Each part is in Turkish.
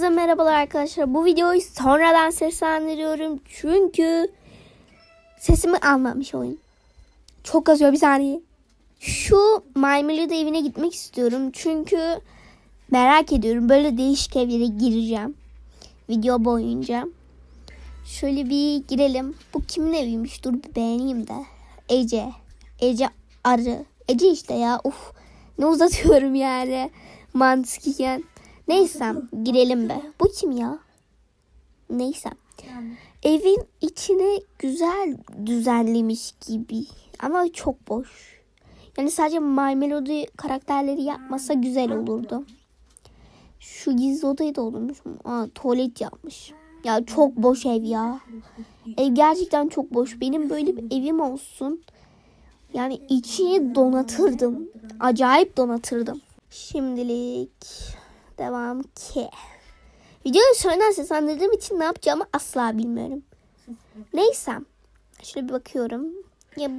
Herkese merhabalar arkadaşlar. Bu videoyu sonradan seslendiriyorum. Çünkü sesimi almamış oyun. Çok azıyor bir saniye. Şu My Melody evine gitmek istiyorum. Çünkü merak ediyorum. Böyle değişik evlere gireceğim. Video boyunca. Şöyle bir girelim. Bu kimin eviymiş? Dur bir beğeneyim de. Ece. Ece Arı. Ece işte ya. Uf. Ne uzatıyorum yani. Mantıken. Neyse girelim be. Bu kim ya? Neyse. Evin içine güzel düzenlemiş gibi. Ama çok boş. Yani sadece My Melody karakterleri yapmasa güzel olurdu. Şu gizli odayı da olmuş. Aa, tuvalet yapmış. Ya çok boş ev ya. Ev gerçekten çok boş. Benim böyle bir evim olsun. Yani içini donatırdım. Acayip donatırdım. Şimdilik devam ki. Videoyu sonradan seslendirdiğim için ne yapacağımı asla bilmiyorum. Neyse. Şöyle bir bakıyorum. Ya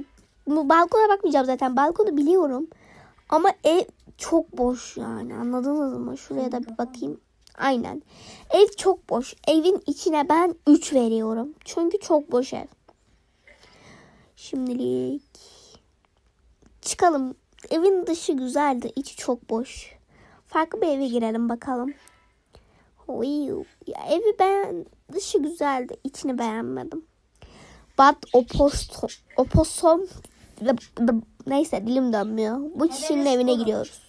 bu balkona bakmayacağım zaten. Balkonu biliyorum. Ama ev çok boş yani. Anladınız mı? Şuraya da bir bakayım. Aynen. Ev çok boş. Evin içine ben 3 veriyorum. Çünkü çok boş ev. Şimdilik çıkalım. Evin dışı güzeldi. içi çok boş. Farklı bir eve girelim bakalım. Uyu. Ya evi ben dışı güzeldi. içini beğenmedim. But oposto, oposom neyse dilim dönmüyor. Bu kişinin evine giriyoruz.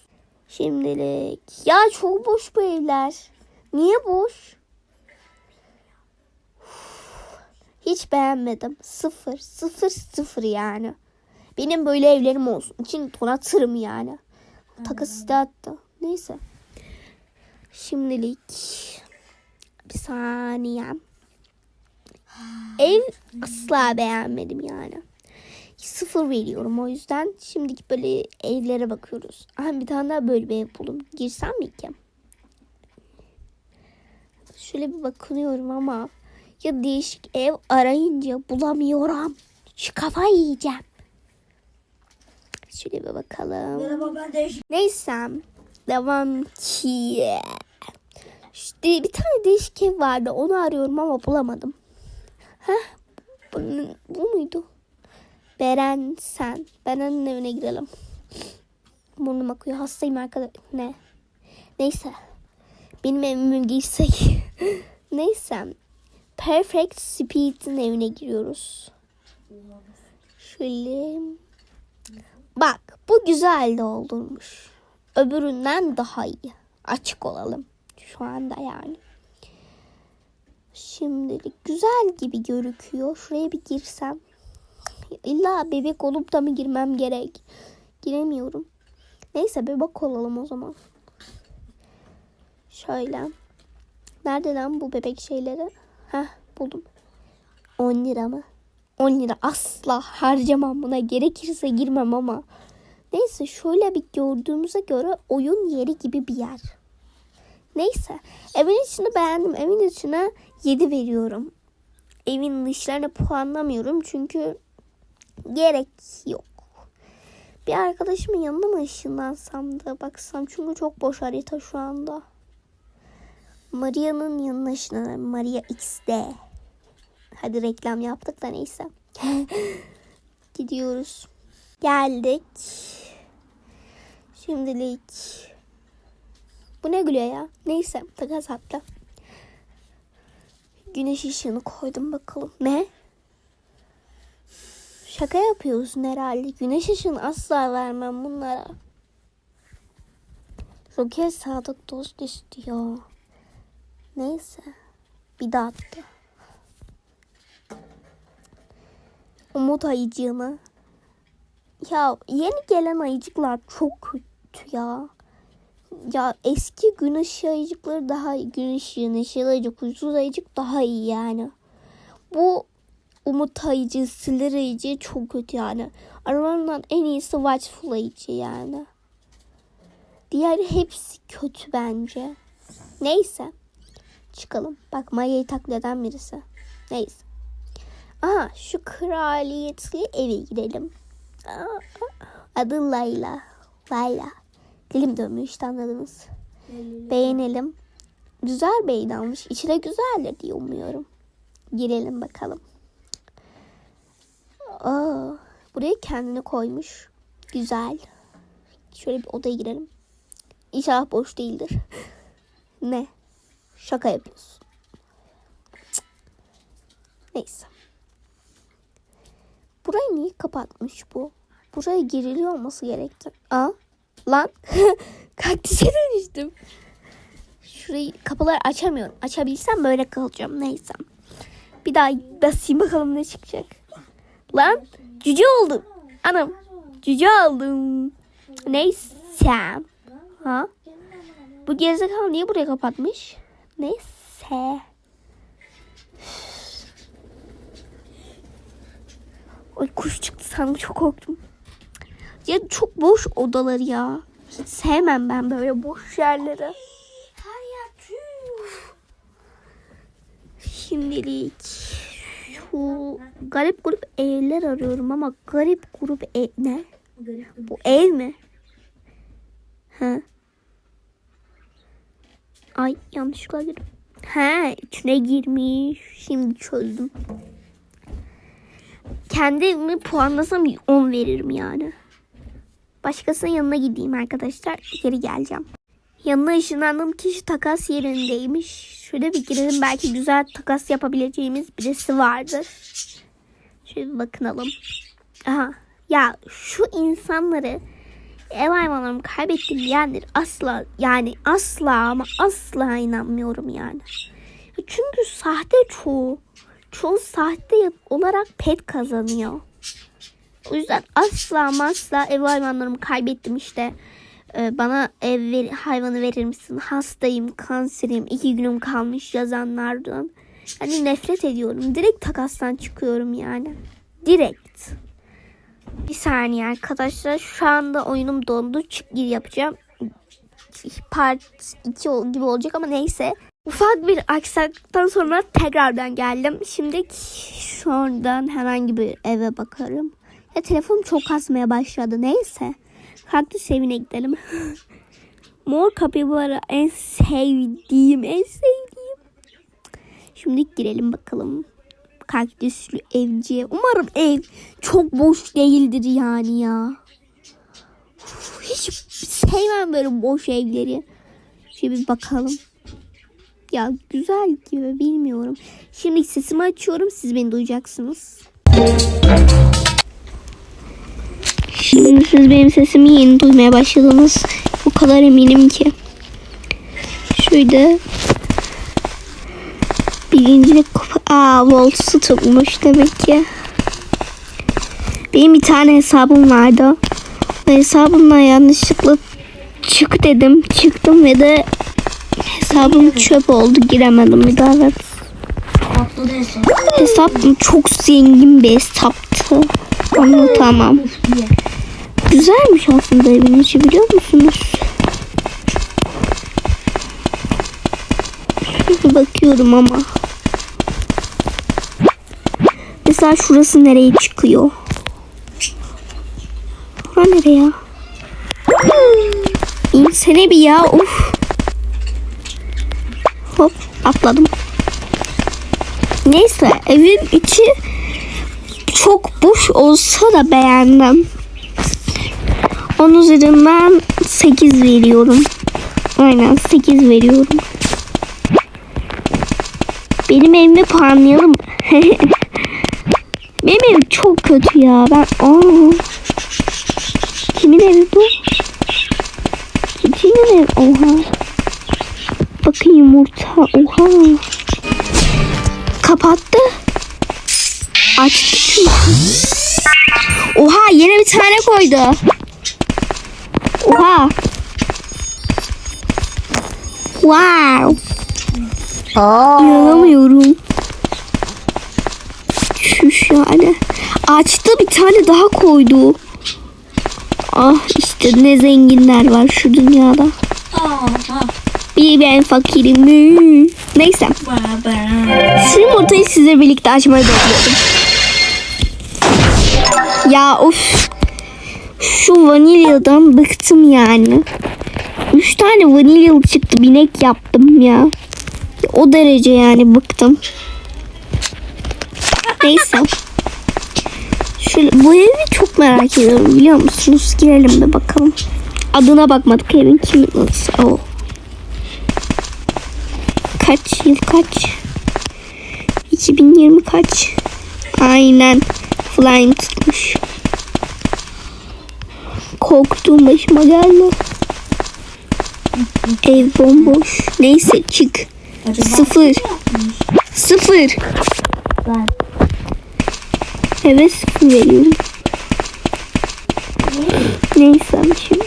Şimdilik. Ya çok boş bu evler. Niye boş? Hiç beğenmedim. Sıfır. Sıfır sıfır yani. Benim böyle evlerim olsun. İçini donatırım yani. Takası da attı. Neyse. Şimdilik bir saniye. Ev asla beğenmedim yani. Sıfır veriyorum o yüzden. Şimdiki böyle evlere bakıyoruz. Aha bir tane daha böyle bir ev buldum. Girsem mi ki? Şöyle bir bakınıyorum ama ya değişik ev arayınca bulamıyorum. Şu kafayı yiyeceğim. Şöyle bir bakalım. Merhaba ben değişik. Neyse. Devam ki. Bir tane değişik ev vardı. Onu arıyorum ama bulamadım. Heh. Bu, bu muydu? Beren sen. Beren'in evine girelim. Burnum akıyor. Hastayım arkadaş. Ne? Neyse. Benim evime girsek. Neyse. Perfect Speed'in evine giriyoruz. Şöyle. Bak bu güzel de olurmuş. Öbüründen daha iyi. Açık olalım. Şu anda yani. Şimdilik güzel gibi gözüküyor. Şuraya bir girsem. İlla bebek olup da mı girmem gerek? Giremiyorum. Neyse bebek olalım o zaman. Şöyle. Nerede lan bu bebek şeyleri? Heh buldum. 10 lira mı? 10 lira asla harcamam buna. Gerekirse girmem ama. Neyse şöyle bir gördüğümüze göre oyun yeri gibi bir yer. Neyse evin içini beğendim. Evin içine 7 veriyorum. Evin dışlarına puanlamıyorum çünkü gerek yok. Bir arkadaşımın yanına mı ışınlansam da baksam çünkü çok boş harita şu anda. Maria'nın yanına ışınlanırım. Maria XD. Hadi reklam yaptık da neyse. Gidiyoruz. Geldik. Şimdilik. Bu ne gülüyor ya? Neyse takas hatta. Güneş ışığını koydum bakalım. Ne? Şaka yapıyorsun herhalde. Güneş ışığını asla vermem bunlara. Roket sadık dost istiyor. Neyse. Bir daha attı. Umut ayıcığını. Ya yeni gelen ayıcıklar çok kötü ya. Ya eski gün ışığı daha. Gün ışığı, neşeli ayıcık, huysuz ayıcık daha iyi yani. Bu umut ayıcı, silir ayıcı çok kötü yani. Aralarından en iyisi watchful ayıcı yani. Diğer hepsi kötü bence. Neyse. Çıkalım. Bak Maya'yı taklit eden birisi. Neyse. Aha şu kraliyetli eve gidelim. Adı Layla. Layla. Dilim dönmüyor işte anladınız. Beğenelim. güzel evde almış. İçi de güzeldir diye umuyorum. Girelim bakalım. Aa, buraya kendini koymuş. Güzel. Şöyle bir odaya girelim. İnşallah boş değildir. ne? Şaka yapıyorsun. Cık. Neyse. Burayı niye kapatmış bu? Buraya giriliyor olması gerekti. Aa, lan kaktüse dönüştüm. Şurayı kapıları açamıyorum. Açabilsem böyle kalacağım. Neyse. Bir daha basayım bakalım ne çıkacak. Lan cüce oldum. Anam cüce oldum. Neyse. Ha? Bu gerizekalı niye buraya kapatmış? Neyse. Ay kuş çıktı sandım çok korktum. Ya çok boş odalar ya. Sevmem ben böyle boş yerleri. Şimdilik şu garip grup evler arıyorum ama garip grup ev ne? Bu ev mi? Ha. Ay yanlışlıkla girdim. Ha içine girmiş. Şimdi çözdüm. Kendimi puanlasam 10 veririm yani. Başkasının yanına gideyim arkadaşlar. Geri geleceğim. Yanına ışınlandığım kişi takas yerindeymiş. Şöyle bir girelim. Belki güzel takas yapabileceğimiz birisi vardır. Şöyle bir bakınalım. Aha. Ya şu insanları ev hayvanlarımı kaybettim diyenler asla yani asla ama asla inanmıyorum yani. Çünkü sahte çoğu. Çoğu sahte olarak pet kazanıyor. O yüzden asla asla ev hayvanlarımı kaybettim işte. Ee, bana ev ver- hayvanı verir misin? Hastayım, kanserim, iki günüm kalmış yazanlardan. Yani nefret ediyorum. Direkt takastan çıkıyorum yani. Direkt. Bir saniye arkadaşlar. Şu anda oyunum dondu. Çık gir yapacağım. Part 2 gibi olacak ama neyse. Ufak bir aksaklıktan sonra tekrardan geldim. Şimdi şuradan herhangi bir eve bakarım. Ya telefonum çok kasmaya başladı. Neyse. Kaktüs evine gidelim. Mor kapibara en sevdiğim, en sevdiğim. Şimdi girelim bakalım. Kaktüslü evciye. Umarım ev çok boş değildir yani ya. Hiç sevmem böyle boş evleri. Şöyle bir bakalım. Ya güzel gibi bilmiyorum. Şimdi sesimi açıyorum. Siz beni duyacaksınız. Şimdi siz benim sesimi yeni duymaya başladınız. O kadar eminim ki. Şurada birincilik kupa... Aa Volts'u tutmuş demek ki. Benim bir tane hesabım vardı. O hesabımla yanlışlıkla çık dedim. Çıktım ve de hesabım çöp oldu. Giremedim bir daha evet. Hesap çok zengin bir hesaptı. Anlatamam. Güzelmiş aslında evin içi biliyor musunuz? Şöyle bakıyorum ama. Mesela şurası nereye çıkıyor? Bura nereye ya? İnsene bir ya of. Hop atladım. Neyse evin içi çok boş olsa da beğendim. 10 üzerinden 8 veriyorum. Aynen 8 veriyorum. Benim evimi puanlayalım. Benim evim çok kötü ya. Ben aa. Kimin evi bu? Kimin evi? Oha. Bakın yumurta. Oha. Kapattı. Açtı. Oha yine bir tane koydu. Oha. Wow. İnanamıyorum. Şuş yani. Açtı bir tane daha koydu. Ah işte ne zenginler var şu dünyada. Bir ben fakirim. Neyse. Şu yumurtayı size birlikte açmayı bekliyordum. Ya of. Şu vanilyadan bıktım yani. Üç tane vanilyalı çıktı. Binek yaptım ya. O derece yani bıktım. Neyse. Şöyle, bu evi çok merak ediyorum biliyor musunuz? Girelim de bakalım. Adına bakmadık evin kimin nasıl. Oh. Kaç yıl kaç? 2020 kaç? Aynen. Flying tutmuş. Korktuğum başıma geldi. Ev bomboş. Neyse çık. Acaba Sıfır. Sıfır. ben Evet sıfır veriyorum. Neyse şimdi.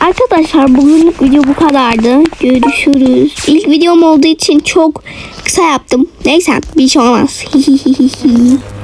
Arkadaşlar bugünlük video bu kadardı. Görüşürüz. İlk videom olduğu için çok kısa yaptım. Neyse bir şey olmaz.